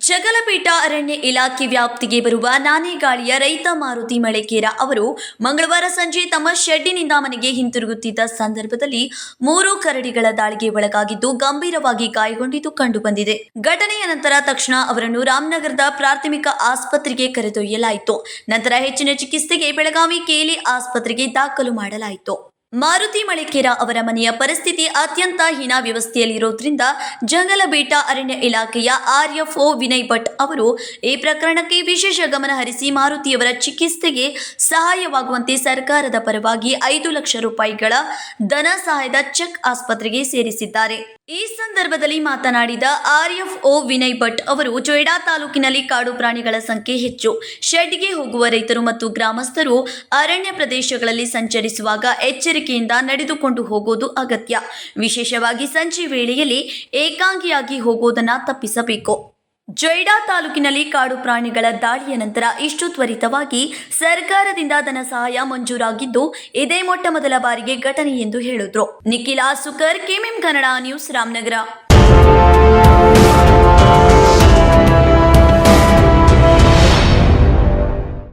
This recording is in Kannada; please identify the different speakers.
Speaker 1: ಜಗಲಪೀಠ ಅರಣ್ಯ ಇಲಾಖೆ ವ್ಯಾಪ್ತಿಗೆ ಬರುವ ನಾನೇಗಾಳಿಯ ರೈತ ಮಾರುತಿ ಮಳೆಕೇರ ಅವರು ಮಂಗಳವಾರ ಸಂಜೆ ತಮ್ಮ ಶೆಡ್ಡಿನಿಂದ ಮನೆಗೆ ಹಿಂತಿರುಗುತ್ತಿದ್ದ ಸಂದರ್ಭದಲ್ಲಿ ಮೂರು ಕರಡಿಗಳ ದಾಳಿಗೆ ಒಳಗಾಗಿದ್ದು ಗಂಭೀರವಾಗಿ ಗಾಯಗೊಂಡಿದ್ದು ಕಂಡುಬಂದಿದೆ. ಘಟನೆಯ ನಂತರ ತಕ್ಷಣ ಅವರನ್ನು ರಾಮನಗರದ ಪ್ರಾಥಮಿಕ ಆಸ್ಪತ್ರೆಗೆ ಕರೆದೊಯ್ಯಲಾಯಿತು. ನಂತರ ಹೆಚ್ಚಿನ ಚಿಕಿತ್ಸೆಗೆ ಬೆಳಗಾವಿ ಕೇಲಿ ಆಸ್ಪತ್ರೆಗೆ ದಾಖಲು ಮಾಡಲಾಯಿತು. ಮಾರುತಿ ಮಳಿಕೇರ ಅವರ ಮನೆಯ ಪರಿಸ್ಥಿತಿ ಅತ್ಯಂತ ಹೀನ ವ್ಯವಸ್ಥೆಯಲ್ಲಿರೋದ್ರಿಂದ ಜಂಗಲಬೇಟ ಅರಣ್ಯ ಇಲಾಖೆಯ ಆರ್ಎಫ್ಒ ವಿನಯ್ ಭಟ್ ಅವರು ಈ ಪ್ರಕರಣಕ್ಕೆ ವಿಶೇಷ ಗಮನ ಹರಿಸಿ ಮಾರುತಿಯವರ ಚಿಕಿತ್ಸೆಗೆ ಸಹಾಯವಾಗುವಂತೆ ಸರ್ಕಾರದ ಪರವಾಗಿ ಐದು ಲಕ್ಷ ರೂಪಾಯಿಗಳ ಧನ ಸಹಾಯದ ಚೆಕ್ ಆಸ್ಪತ್ರೆಗೆ ಸೇರಿಸಿದ್ದಾರೆ. ಈ ಸಂದರ್ಭದಲ್ಲಿ ಮಾತನಾಡಿದ ಆರ್ಎಫ್ಒ ವಿನಯ್ ಭಟ್ ಅವರು, ಜೊಯ್ಡಾ ತಾಲೂಕಿನಲ್ಲಿ ಕಾಡು ಪ್ರಾಣಿಗಳ ಸಂಖ್ಯೆ ಹೆಚ್ಚು. ಶೆಡ್ಗೆ ಹೋಗುವ ರೈತರು ಮತ್ತು ಗ್ರಾಮಸ್ಥರು ಅರಣ್ಯ ಪ್ರದೇಶಗಳಲ್ಲಿ ಸಂಚರಿಸುವಾಗ ಎಚ್ಚರಿಕೆಯಿಂದ ನಡೆದುಕೊಂಡು ಹೋಗೋದು ಅಗತ್ಯ. ವಿಶೇಷವಾಗಿ ಸಂಜೆ ವೇಳೆಯಲ್ಲಿ ಏಕಾಂಗಿಯಾಗಿ ಹೋಗೋದನ್ನ ತಪ್ಪಿಸಬೇಕು. ಜೊಯ್ಡಾ ತಾಲೂಕಿನಲ್ಲಿ ಕಾಡು ಪ್ರಾಣಿಗಳ ದಾಳಿಯ ನಂತರ ಇಷ್ಟು ತ್ವರಿತವಾಗಿ ಸರ್ಕಾರದಿಂದ ಧನ ಸಹಾಯ ಮಂಜೂರಾಗಿದ್ದು, ಇದೇ ಮೊಟ್ಟ ಮೊದಲ ಬಾರಿಗೆ ಘಟನೆ ಎಂದು ಹೇಳಿದ್ರು. Nikhil Asukar KMM Kannada news Ramanagara.